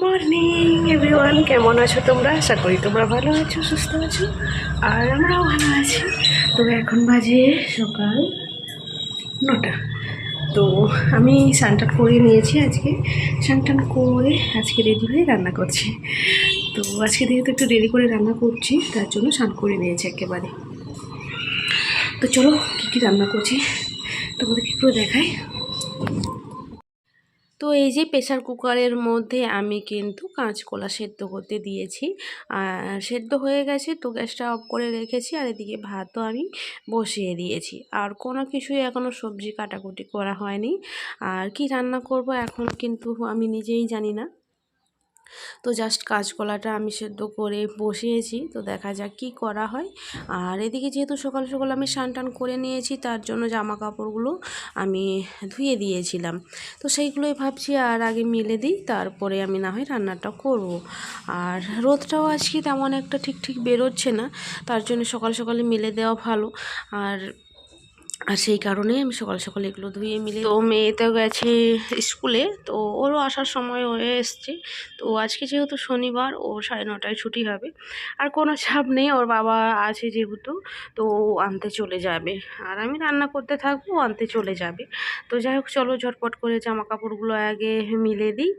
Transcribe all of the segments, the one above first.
Morning everyone কেমন আছো তোমরা? আশা করি তোমরা ভালো আছো, সুস্থ আছো, আর আমরাও ভালো আছি। তো এখন বাজে সকাল নটা। তো আমি স্নান করে নিয়েছি আজকে। স্নান টান করে আজকে রেডি হয়ে রান্না করছি। তো আজকে যেহেতু একটু দেরি করে রান্না করছি, তার জন্য স্নান করে নিয়েছি একেবারে। তো চলো, কী কী রান্না করছি? তোমাদেরকে একটু দেখাই। তো এই যে প্রেশার কুকারের মধ্যে আমি কিন্তু কাঁচকলা সেদ্ধ করতে দিয়েছি। আর সেদ্ধ হয়ে গেছে তো গ্যাসটা অফ করে রেখেছি আর এদিকে ভাতও আমি বসিয়ে দিয়েছি। আর কোনো কিছুই এখনও সবজি কাটাকুটি করা হয়নি। আর কি রান্না করব এখন কিন্তু আমি নিজেই জানি না। তো জাস্ট কাঁচকলাটা আমি সেদ্ধ করে বসিয়েছি, তো দেখা যাক কি করা হয়। আর এদিকে যেহেতু সকাল সকাল আমি টান করে নিয়েছি, তার জন্য জামা কাপড়গুলো আমি ধুয়ে দিয়েছিলাম। তো সেইগুলোই ভাবছি আর আগে মেলে দিই, তারপরে আমি না হয় রান্নাটা করব। আর রোদটাও আজকে তেমন একটা ঠিক ঠিক বেরোচ্ছে না, তার জন্য সকাল সকালে মেলে দেওয়া ভালো। আর আর সেই কারণেই আমি সকাল সকাল এগুলো ধুয়ে মিলে তো মেয়ে তো গেছে স্কুলে, তো ওরও আসার সময় হয়ে এসছে। তো আজকে যেহেতু শনিবার, ও সাড়ে নটায় ছুটি হবে। আর কোনো চাপ নেই, ওর বাবা আছে যেহেতু, তো ও আনতে চলে যাবে। আর আমি রান্না করতে থাকব, ও আনতে চলে যাবে। তো যাই হোক, চলো ঝটপট করে জামা কাপড়গুলো আগে মিলে দিই।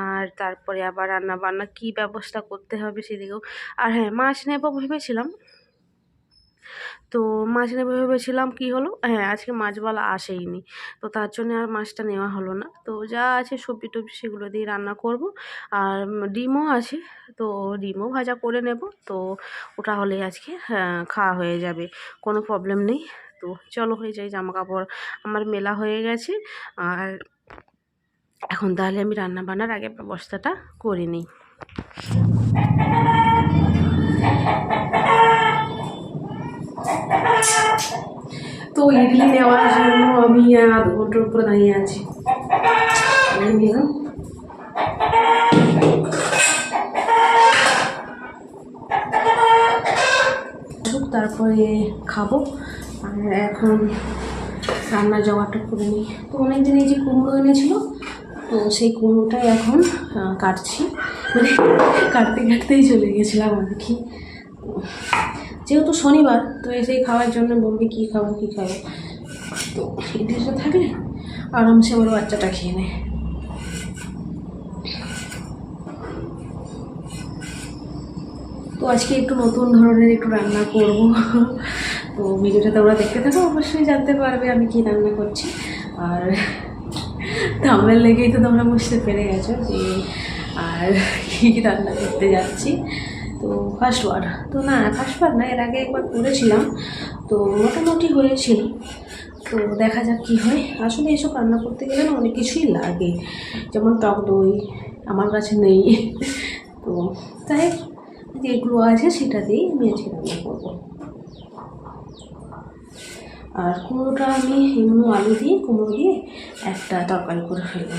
আর তারপরে আবার রান্না বান্না কী ব্যবস্থা করতে হবে সেদিকেও। আর হ্যাঁ মাছ নেব ভেবেছিলাম। তো মাছ নেবে ভেবেছিলাম কী হলো? হ্যাঁ আজকে মাছওয়ালা আসেইনি। তো তার জন্য আর মাছটা নেওয়া হলো না। তো যা আছে সবজি টবজি সেগুলো দিয়ে রান্না করব। আর ডিমও আছে তো ডিমও ভাজা করে নেব। তো ওটা হলে আজকে হ্যাঁ, খাওয়া হয়ে যাবে কোনো প্রবলেম নেই। তো চলো হয়ে যাই জামা কাপড় আমার মেলা হয়ে গেছে। আর এখন তাহলে আমি রান্না বান্নার আগে ব্যবস্থাটা করে নিই। তো ইডলি নেওয়ার জন্য আমি আধ ঘণ্টার উপরে দাঁড়িয়ে আছি। তারপরে খাব। আর এখন রান্নার জোগাড়টা করে নিই। তো অনেকদিন এই যে কুমড়ো এনেছিল, তো সেই কুমড়োটাই এখন কাটছি। মানে কাটতে কাটতেই চলে গেছিলাম আর কি। যেহেতু শনিবার, তো এসেই খাওয়ার জন্য বলবে কী খাব কী খাব। তো ইডলিটা থাকলে আরামসে আমার বাচ্চাটা খেয়ে নেয়। তো আজকে একটু নতুন ধরনের একটু রান্না করব। তো ভিডিওটা তোমরা দেখতে থাকো, অবশ্যই জানতে পারবে আমি কি রান্না করছি। আর থাম্বেল লেগেই তো তোমরা বুঝতে পেরে গেছো যে আর কী কী রান্না করতে যাচ্ছি। তো ফার্স্ট বার তো না ফার্স্ট বার না, এর আগে একবার করেছিলাম তো মোটামুটি হয়েছিল। তো দেখা যাক কী হয়। আসলে এসব রান্না করতে গেলে না অনেক কিছুই লাগে। যেমন টক দই, আমার কাছে নেই। তো তাই যেগুলো আছে সেটা দিয়েই আমি আজকে রান্না করব। আর কুমড়োটা আমি এমনি আলু দিয়ে, কুমড়ো দিয়ে একটা তরকারি করে ফেলব।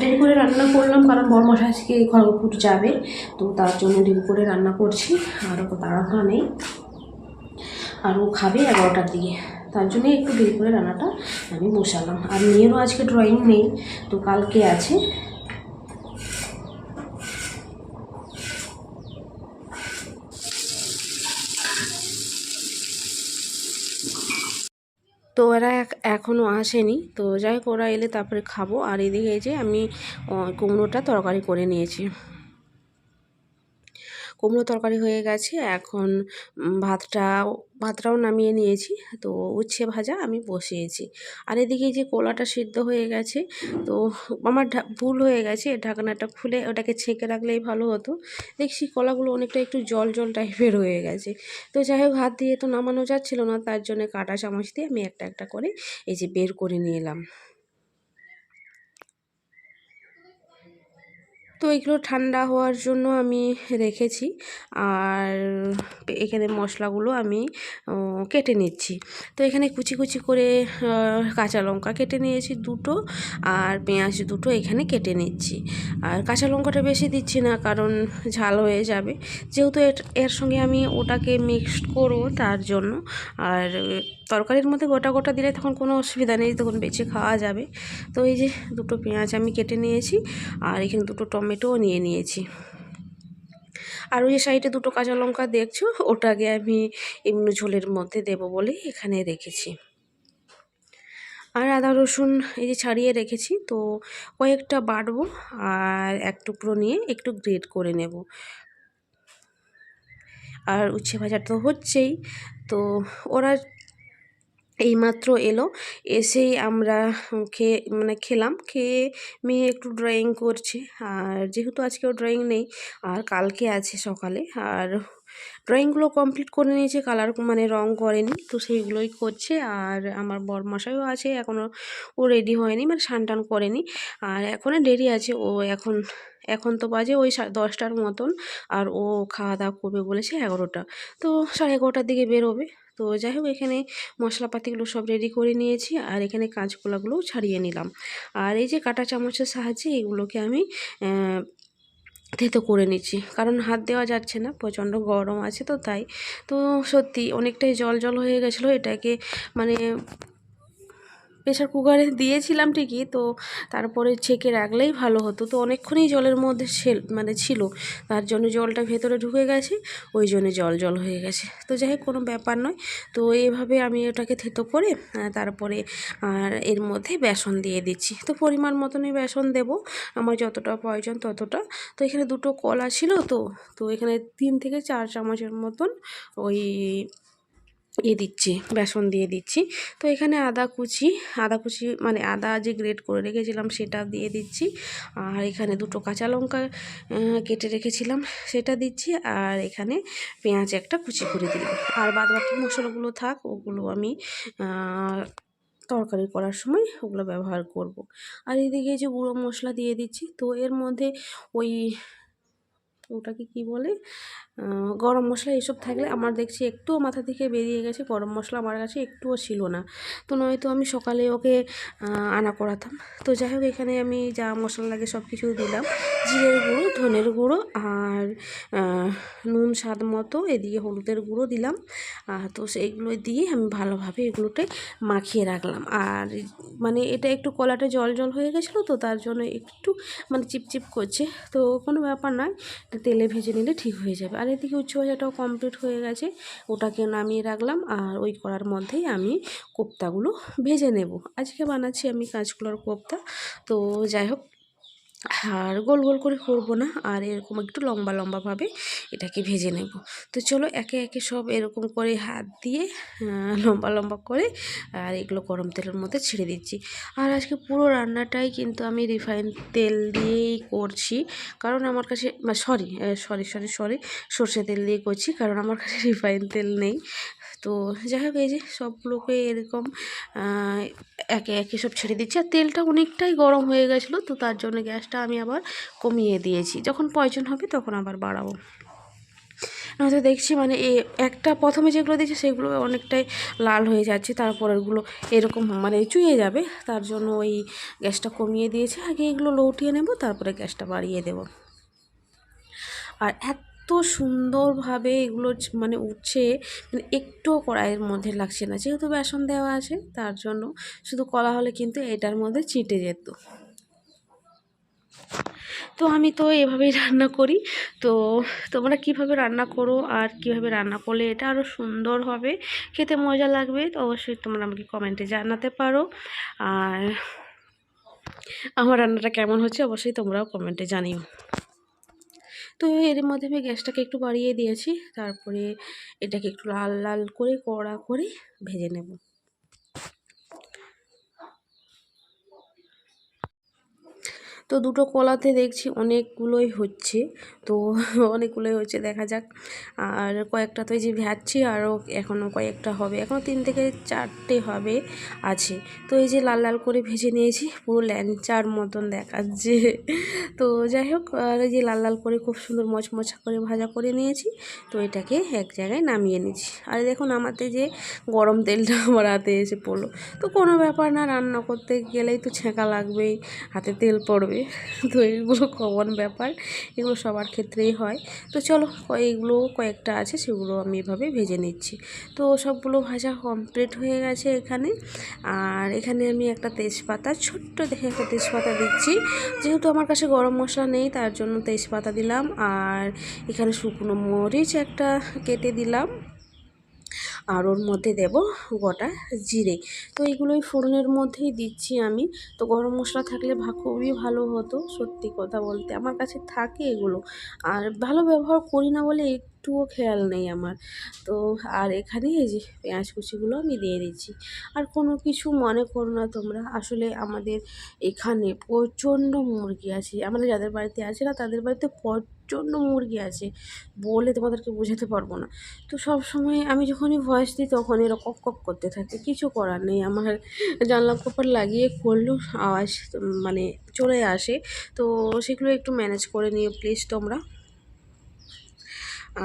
দেরি করে রান্না করলাম, কারণ বরমশা আজকে খড়গপুর যাবে। তো তার জন্য দেরি করে রান্না করছি, আর অত তাড়াহুড়া নেই। আর ও খাবে এগারোটার দিকে। তার জন্যই একটু দেরি করে রান্নাটা আমি বসালাম। আর মেয়েরও আজকে ড্রয়িং নেই, তো কালকে আছে। তো এরা এখনও আসেনি। তো যাই হোক, ওরা এলে তারপরে খাব। আর এদিকে যে আমি কুমড়োটা তরকারি করে নিয়েছি। কুমড়ো তরকারি হয়ে গেছে। এখন ভাতটা ভাতটাও নামিয়ে নিয়েছি। তো উচ্ছে ভাজা আমি বসিয়েছি। আর এদিকে যে কলাটা সিদ্ধ হয়ে গেছে, তো আমার ভুল হয়ে গেছে, ঢাকনাটা খুলে ওটাকে ছেঁকে রাখলেই ভালো হতো। দেখছি কলাগুলো অনেকটা একটু জল জল টাইপের হয়ে গেছে। তো যাই হোক, হাত দিয়ে তো নামানো যাচ্ছিল না, তার জন্য কাটা চামচ দিয়ে আমি একটা একটা করে এই যে বের করে নিয়ে তো এগুলো ঠান্ডা হওয়ার জন্য আমি রেখেছি আর এখানে মশলাগুলো আমি কেটে নিচ্ছি। তো এখানে কুচি কুচি করে কাঁচা লঙ্কা কেটে নিয়েছি দুটো আর পেঁয়াজ দুটো এখানে কেটে নিচ্ছি। আর কাঁচা লঙ্কাটা বেশি দিচ্ছি না কারণ ঝাল হয়ে যাবে। যেহেতু এর সঙ্গে আমি ওটাকে মিক্সড করব তার জন্য। আর তরকারির মধ্যে গোটা গোটা দিলে তখন কোনো অসুবিধা নেই, তখন বেছে খাওয়া যাবে। তো এই যে দুটো পেঁয়াজ আমি কেটে নিয়েছি, আর এখানে দুটো টমেটোও নিয়ে নিয়েছি। আর ওই সাইডে দুটো কাঁচা লঙ্কা দেখছ? ওটাকে আমি এমনি ঝোলের মধ্যে দেব বলে এখানে রেখেছি। আর আদা, রসুন এই যে ছাড়িয়ে রেখেছি, তো কয়েকটা বাটবো আর এক টুকরো নিয়ে একটু গ্রেট করে নেব। আর উচ্ছে ভাজা তো হচ্ছেই, তো ওরা এইমাত্র এলো। এসেই আমরা খেয়ে মানে খেলাম। খেয়ে মেয়ে একটু ড্রয়িং করছে। আর যেহেতু আজকেও ড্রয়িং নেই, আর কালকে আছে সকালে, আর ড্রয়িংগুলো কমপ্লিট করে নিয়েছে কালার মানে রং করেনি, তো সেইগুলোই করছে। আর আমার বরমশাইও আছে এখনও ও রেডি হয়নি মানে স্নান টান করেনি। আর এখনও দেরি আছে, ও এখন এখন তো বাজে ওই দশটার মতন। আর ও খাওয়া দাওয়া করবে বলেছে এগারোটা। তো সাড়ে এগারোটার দিকে বেরোবে। তো যাই হোক, এখানে মশলাপাতিগুলো সব রেডি করে নিয়েছি। আর এখানে কাঁচকলাগুলোও ছাড়িয়ে নিলাম। আর এই যে কাঁটা চামচের সাহায্যে এগুলোকে আমি থেতো করে নিচ্ছি। কারণ হাত দেওয়া যাচ্ছে না, প্রচণ্ড গরম আছে তো তাই। তো সত্যি অনেকটাই জল জল হয়ে গেছিল। এটাকে মানে প্রেশার কুকারে দিয়েছিলাম ঠিকই, তো তারপরে ছেঁকে রাখলেই ভালো হতো। তো অনেকক্ষণই জলের মধ্যে মানে ছিল, তার জন্য জলটা ভেতরে ঢুকে গেছে, ওই জন্য জল জল হয়ে গেছে। তো যাই হোক, কোনো ব্যাপার নয়। তো এইভাবে আমি ওটাকে থেতো করে তারপরে আর এর মধ্যে বেসন দিয়ে দিচ্ছি। তো পরিমাণ মতনই বেসন দেব, আমার যতটা প্রয়োজন ততটা। তো এখানে দুটো কলা ছিল তো তো এখানে তিন থেকে চার চামচের মতন ওই এ দিচ্ছি, বেসন দিয়ে দিচ্ছি। তো এখানে আদা কুচি আদা কুচি মানে আদা যে গ্রেট করে রেখেছিলাম সেটা দিয়ে দিচ্ছি। আর এখানে দুটো কাঁচা লঙ্কা কেটে রেখেছিলাম সেটা দিচ্ছি। আর এখানে পেঁয়াজ একটা কুচি করে দিলাম। আর বাদ বাকি মশলাগুলো থাক, ওগুলো আমি তরকারি করার সময় ওগুলো ব্যবহার করব। আর এদিকে যে গুঁড়ো মশলা দিয়ে দিচ্ছি, তো এর মধ্যে ওই, ওটাকে কি বলে? গরম মশলা এসব থাকলে আমার দেখছি একটুও মাথা থেকে বেরিয়ে গেছে, গরম মশলা আমার কাছে একটুও ছিল না। তো নয়তো আমি সকালে ওকে আনা করাতাম। তো যাই হোক, এখানে আমি যা মশলা লাগে সব কিছু দিলাম। জিরের গুঁড়ো, ধনের গুঁড়ো আর নুন স্বাদ মতো এদিকে হলুদের গুঁড়ো দিলাম। আর তো সেইগুলো দিয়ে আমি ভালোভাবে এগুলোতে মাখিয়ে রাখলাম। আর মানে এটা একটু কলাটা জল জল হয়ে গেছিল তো তার জন্য একটু মানে চিপচিপ করছে। তো কোনো ব্যাপার নয়, তেলে ভেজে নিলে ঠিক হয়ে যাবে। আর এদিকে উচ্চ ভাজাটাও কমপ্লিট হয়ে গেছে। ওটাকে নামিয়ে রাখলাম আর ওই করার মধ্যেই আমি কোপ্তাগুলো ভেজে নেব। আজকে বানাচ্ছি আমি কাঁচকুলার কোপ্তা। তো যাই হোক আর গোল গোল করে করব না। আর এরকম একটু লম্বা লম্বাভাবে এটাকে ভেজে নেব। তো চলো একে একে সব এরকম করে হাত দিয়ে লম্বা লম্বা করে আর এগুলো গরম তেলের মধ্যে ছেড়ে দিচ্ছি। আর আজকে পুরো রান্নাটাই কিন্তু আমি রিফাইন তেল দিয়েই করছি। কারণ আমার কাছে সরি সরি সরি সরি, সর্ষে তেল দিয়ে করছি। কারণ আমার কাছে রিফাইন তেল নেই। তো যাই হোক, এই যে সবগুলোকে এরকম একে একে সব ছেড়ে দিচ্ছি। আর তেলটা অনেকটাই গরম হয়ে গেছিল, তো তার জন্য গ্যাসটা আমি আবার কমিয়ে দিয়েছি। যখন প্রয়োজন হবে তখন আবার বাড়াবো। নয়তো দেখছি মানে এ একটা প্রথমে যেগুলো দিয়েছি সেগুলো অনেকটাই লাল হয়ে যাচ্ছে, তারপরেরগুলো এরকম মানে চুয়ে যাবে। তার জন্য ওই গ্যাসটা কমিয়ে দিয়েছি। আগে এগুলো লৌটিয়ে নেব, তারপরে গ্যাসটা বাড়িয়ে দেব। আর এত এত সুন্দরভাবে এগুলো মানে উঠছে মানে একটুও কড়াইয়ের মধ্যে লাগছে না। যেহেতু বেসন দেওয়া আছে, তার জন্য শুধু কলা হলে কিন্তু এটার মধ্যে চিটে যেত। তো আমি তো এভাবেই রান্না করি। তো তোমরা কীভাবে রান্না করো আর কীভাবে রান্না করলে এটা আরও সুন্দর হবে? খেতে মজা লাগবে, তো অবশ্যই তোমরা আমাকে কমেন্টে জানাতে পারো। আর আমার রান্নাটা কেমন হচ্ছে অবশ্যই তোমরাও কমেন্টে জানিও। তো এর মধ্যে আমি গ্যাসটাকে একটু বাড়িয়ে দিয়েছি, তারপরে এটাকে একটু লাল লাল করে কড়া করে ভেজে নেব। তো দুটো কলাতে দেখছি অনেকগুলোই হচ্ছে। তো অনেকগুলোই হচ্ছে, দেখা যাক। আর কয়েকটা তো এই যে ভাজছি, আরও এখনও কয়েকটা হবে। এখনও তিন থেকে চারটে হবে, আছে। তো এই যে লাল লাল করে ভেজে নিয়েছি, পুরো ল্যাংচার মতন দেখাচ্ছে। তো যাই হোক, আর এই যে লাল লাল করে খুব সুন্দর মচমচা করে ভাজা করে নিয়েছি, তো এটাকে এক জায়গায় নামিয়ে নিচ্ছি। আর দেখুন, আমাতে যে গরম তেলটা আমার হাতে এসে পড়ল। তো কোনো ব্যাপার না, রান্না করতে গেলেই তো ছেঁকা লাগবেই, হাতে তেল পড়বে। তো এগুলো কমন ব্যাপার, এগুলো সবার ক্ষেত্রেই হয়। তো চলো এইগুলো কয়েকটা আছে, সেগুলো আমি এভাবে ভেজে নিচ্ছি। তো সবগুলো ভাজা কমপ্লিট হয়ে গেছে এখানে। আর এখানে আমি একটা তেজপাতা, ছোট্ট দেখে একটা তেজপাতা দিচ্ছি। যেহেতু আমার কাছে গরম মশলা নেই, তার জন্য তেজপাতা দিলাম। আর এখানে শুকনো মরিচ একটা কেটে দিলাম। আর ওর মধ্যে দেব গোটা জিরে। তো এইগুলোই ফোড়নের মধ্যেই দিচ্ছি আমি। তো গরম মশলা থাকলে খুবই ভালো হতো, সত্যি কথা বলতে। আমার কাছে থাকে এগুলো। আর ভালো ব্যবহার করি না বলে একটুও খেয়াল নেই আমার। তো আর এখানে এই যে পেঁয়াজ কুচিগুলো আমি দিয়ে দিচ্ছি। আর কোনো কিছু মনে করো না তোমরা, আসলে আমাদের এখানে প্রচণ্ড মুরগি আছে। আমাদের যাদের বাড়িতে আছে না, তাদের বাড়িতে প্রচণ্ড মুরগি আছে বলে তোমাদেরকে বোঝাতে পারব না। তো সব সময় আমি যখনই ভয়েস দিই তখন এরা কক কক করতে থাকে। কিছু করার নেই। আমার জানলা কপার লাগিয়ে করলেও আওয়াজ মানে চলে আসে। তো সেগুলো একটু ম্যানেজ করে নিও প্লিজ তোমরা।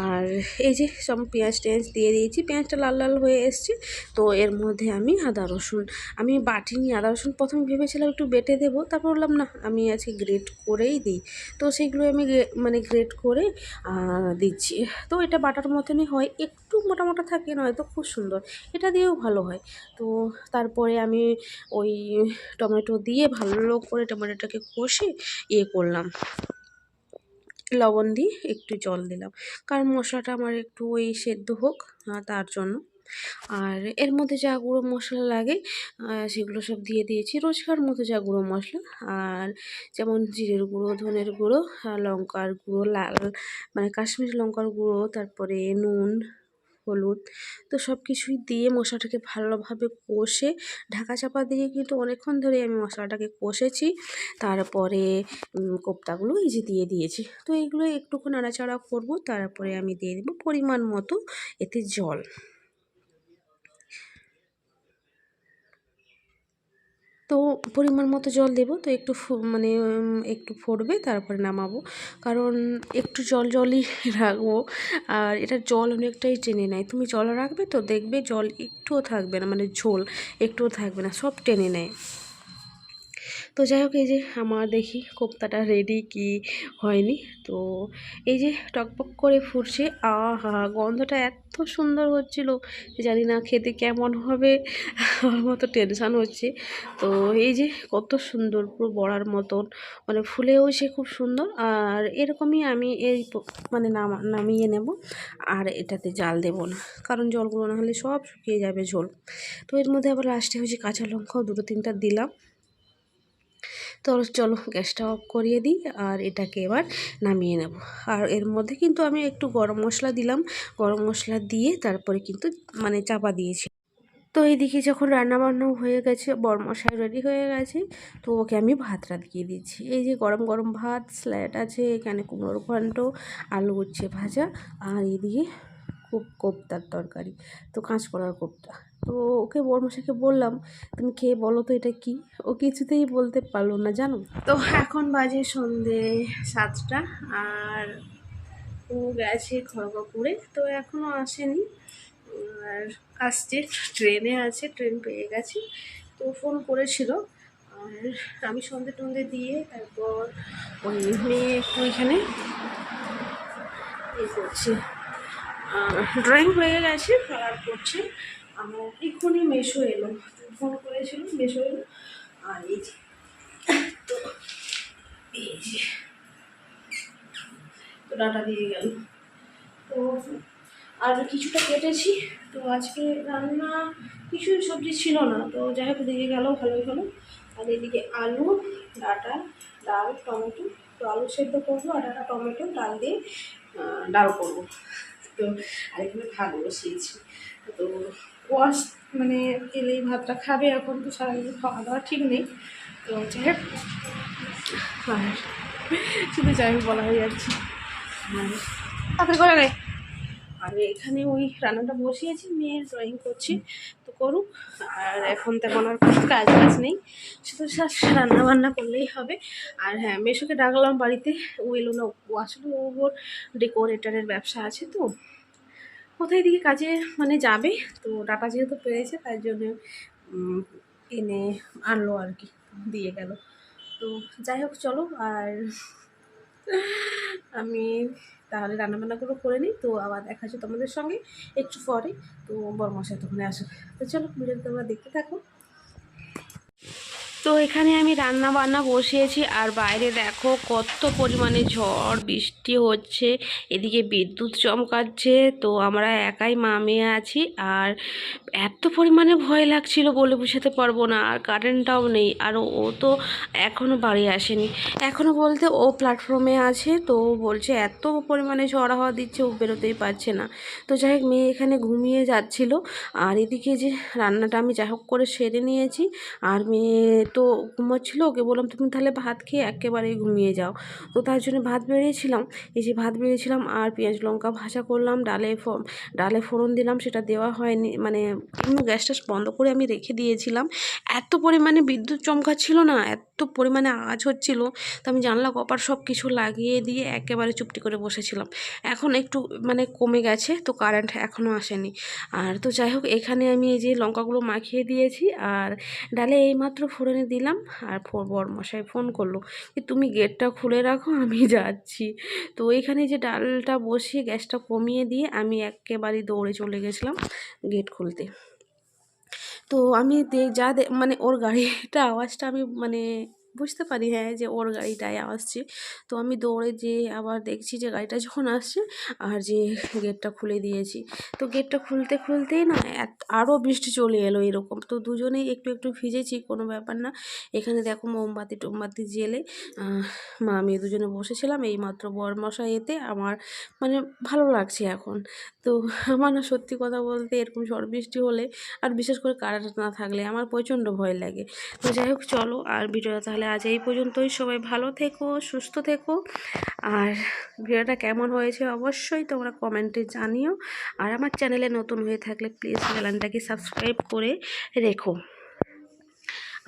আর এই যে সব পেঁয়াজ টেঁয়াজ দিয়ে দিয়েছি, পেঁয়াজটা লাল লাল হয়ে এসছে। তো এর মধ্যে আমি আদা, রসুন। আমি বাটি নিয়ে আদা, রসুন প্রথমে ভেবেছিলাম একটু বেটে দেবো, তারপর বললাম, না, আমি আজকে গ্রেট করেই দিই। তো সেইগুলো আমি মানে গ্রেট করে দিচ্ছি। তো এটা বাটার মতনই হয়, একটু মোটা মোটা থাকে নয়তো খুব সুন্দর। এটা দিয়েও ভালো হয়। তো তারপরে আমি ওই টমেটো দিয়ে ভালো করে টমেটোটাকে কষে ইয়ে করলাম। লবণ দিয়ে একটু জল দিলাম। কারণ মশলাটা আমার একটু ওই সেদ্ধ হোক তার জন্য। আর এর মধ্যে যা গুঁড়ো মশলা লাগে সেগুলো সব দিয়ে দিয়েছি। রোজকার মতো যা গুঁড়ো মশলা। আর যেমন জিরের গুঁড়ো, ধনের গুঁড়ো লঙ্কার গুঁড়ো, লাল মানে কাশ্মীরি লঙ্কার গুঁড়ো, তারপরে নুন হলুদ। তো সব কিছুই দিয়ে মশলাটাকে ভালোভাবে কষে, ঢাকা চাপা দিয়ে কিন্তু অনেকক্ষণ ধরে আমি মশলাটাকে কষেছি। তারপরে কোপ্তাগুলো এই যে দিয়ে দিয়েছি। তো এইগুলো একটুকু নাড়াচাড়া করব, তারপরে আমি দিয়ে দেবো পরিমাণ মতো এতে জল। তো পরিমাণ মতো জল দেব, তো একটু মানে একটু ফোটবে তারপরে নামাবো। কারণ একটু জল জলই রাখব, আর এটা জল অনেকটাই টেনে নেয়। তুমি জল রাখবে তো দেখবে জল একটুও থাকবে না মানে ঝোল একটুও থাকবে না, সব টেনে নেয়। তো যাই হোক, এই যে আমার দেখি কোপ্তাটা রেডি কি হয়নি। তো এই যে টকপক করে ফুটছে, আহা, গন্ধটা এত সুন্দর হচ্ছিল জানি না খেতে কেমন হবে, আমার মতো টেনশান হচ্ছে। তো এই যে কত সুন্দর পুরো বড়ার মতন মানে ফুলেও সে খুব সুন্দর। আর এরকমই আমি এই মানে নামা, নামিয়ে নেব, আর এটাতে জাল দেব না, কারণ জলগুলো না হলে সব শুকিয়ে যাবে ঝোল। তো এর মধ্যে আবার লাস্টে হচ্ছে কাঁচা লঙ্কাও দুটো তিনটা দিলাম। তো চলো গ্যাসটা অফ করিয়ে দিই আর এটাকে এবার নামিয়ে নেব। আর এর মধ্যে কিন্তু আমি একটু গরম মশলা দিলাম। গরম মশলা দিয়ে তারপরে কিন্তু মানে চাপা দিয়েছি। তো এইদিকে যখন রান্নাবান্নাও হয়ে গেছে, বরমশাই রেডি হয়ে গেছে, তো ওকে আমি ভাতটা দিয়ে দিচ্ছি। এই যে গরম গরম ভাত স্ল্যাট আছে, এখানে কুমড়োর ঘন্ট, আলু উচ্ছে ভাজা, আর এদিকে কোপ্তার তরকারি। তো কাঁচকলার কোপ্তা। তো ওকে বড়মশাইকে বললাম, তুমি খেয়ে বলো তো এটা কি? ও কিছুতেই বলতে পারল না, জানো? তো এখন বাজে সন্ধে সাতটা আর ও গেছে খড়গপুরে। তো এখনও আসেনি। আর আসছে, ট্রেনে আছে, ট্রেন পেয়ে গেছে। তো ফোন করেছিল। আর আমি সন্ধে টন্ধে দিয়ে তারপর ওই মেয়ে একটু এখানে ইয়ে করছে ড্রয়িং হয়ে গেছে কালার করছে। আমার এক্ষুনি মেশো এলো। ফোন করেছিল, মেশো এলো। আর এই যে, তো, এই যে, তো ডাটা দিয়ে গেল। তো আর কিছুটা কেটেছি। তো আজকে রান্না কিছুই সবজি ছিল না। তো যাই হোক, দিয়ে গেল, ভালোই হলো। আর এদিকে আলু, ডাটা, ডাল, টমেটো। তো আলু সেদ্ধ করব, আর ডাটা টমেটো, ডাল দিয়ে ডাল করব। তো আর এখানে ভাত বসিয়েছি। তো ওয়াশ মানে এলেই ভাতটা খাবে এখন, তো সারাদিন খাওয়া দাওয়া ঠিক নেই। তো যাই হোক শুধু যাই বলা হয়ে যাচ্ছে আর তাড়াতাড়ি করে আর এখানে ওই রান্নাটা বসিয়েছি মেয়ে ড্রয়িং করছি। করুক। আর এখন তেমন আর কোনো কাজ বাজ নেই। শুধু রান্না বান্না করলেই হবে। আর হ্যাঁ মেশোকে ডাকলাম বাড়িতে। ও এলো না, ও আসলে ওর ডেকোরেটারের ব্যবসা আছে তো। কোথায় দিকে কাজে মানে যাবে? তো ডাটা যেহেতু পেয়েছে, তাই জন্য এনে আনলো আর কি, দিয়ে গেল। তো যাই হোক, চলো। আর আমি তাহলে রান্নাবান্নাগুলো করে নিই। তো আবার দেখা হচ্ছে তোমাদের সঙ্গে একটু পরে। তো বড় মশাই তখন আসো। তো চলো, ভিডিওটা তোমরা দেখতে থাকো। তো এখানে আমি রান্না বান্না বসিয়েছি, আর বাইরে দেখো কত পরিমাণে ঝড়, বৃষ্টি হচ্ছে, এদিকে বিদ্যুৎ চমকাচ্ছে, তো আমরা একাই মা মেয়ে আছি, আর এত পরিমাণে ভয় লাগছিল বলে বুঝাতে পারব না, আর কারেন্টটাও নেই, আর ও তো এখনও বাড়ি আসেনি। এখনও বলতে ও প্ল্যাটফর্মে আছে, তো বলছে এত পরিমাণে ঝড় হওয়া দিচ্ছে, ও বেরোতেই পারছে না। তো যাই হোক, মেয়ে এখানে ঘুমিয়ে যাচ্ছিল, আর এদিকে যে রান্নাটা আমি যাই হোক করে সেরে নিয়েছি, আর মেয়ে তো ঘুমোচ্ছিল, ওকে বললাম, তুমি তাহলে ভাত খেয়ে একেবারেই ঘুমিয়ে যাও। তো তার জন্য ভাত বেরিয়েছিলাম এই যে ভাত বেরিয়েছিলাম আর পেঁয়াজ লঙ্কা ভাজা করলাম, ডালে ডালে ফোড়ন দিলাম, সেটা দেওয়া হয়নি মানে এমনি গ্যাসটা বন্ধ করে আমি রেখে দিয়েছিলাম। এত পরিমাণে বিদ্যুৎ চমকাচ্ছিল না, এত পরিমাণে আওয়াজ হচ্ছিল, তো আমি জানলা কপার সব কিছু লাগিয়ে দিয়ে একেবারে চুপটি করে বসেছিলাম। এখন একটু মানে কমে গেছে, তো কারেন্ট এখনও আসেনি। আর তো যাই হোক, এখানে আমি এই যে লঙ্কাগুলো মাখিয়ে দিয়েছি, আর ডালে এইমাত্র ফোড়নে দিলাম আর বরমশাই ফোন করল যে, তুমি গেটটা খুলে রাখো, আমি যাচ্ছি। তো এখানে যে ডালটা বসিয়ে গ্যাসটা কমিয়ে দিয়ে আমি একেবারে দৌড়ে চলে গেছিলাম গেট খুলতে। তো আমি যা মানে ওর গাড়িটা আওয়াজটা আমি মানে বুঝতে পারি হ্যাঁ যে ওর গাড়িটাই আসছে। তো আমি দৌড়ে যে আবার দেখছি যে গাড়িটা যখন আসছে আর যে গেটটা খুলে দিয়েছি। তো গেটটা খুলতে খুলতেই না আরও বৃষ্টি চলে এলো এরকম। তো দুজনেই একটু একটু ভিজেছি, কোনো ব্যাপার না। এখানে দেখো মোমবাতি, টোমবাতি জেলে মা, আমি দুজনে বসেছিলাম। এই মাত্র বরমশা এতে আমার মানে ভালো লাগছে এখন। তো আমার না সত্যি কথা বলতে এরকম ঝড় বৃষ্টি হলে আর বিশেষ করে কারেন্ট না থাকলে আমার প্রচণ্ড ভয় লাগে। তো যাই হোক, চলো আর ভিডিওটা তাহলে আজ এই পর্যন্তই। সবাই ভালো থেকো, সুস্থ থেকো। আর ভিডিওটা কেমন হয়েছে অবশ্যই তোমরা কমেন্টে জানিও। আর আমার চ্যানেলে নতুন হয়ে থাকলে প্লিজ চ্যানেলটাকে সাবস্ক্রাইব করে রেখো।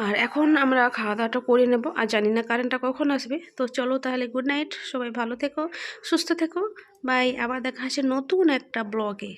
আর এখন আমরা খাওয়া দাওয়াটা করে নেব। আর জানি না কারেন্টটা কখন আসবে। তো চলো তাহলে গুড নাইট সবাই ভালো থেকো, সুস্থ থেকো। বাই আবার দেখা হচ্ছে নতুন একটা ব্লগে।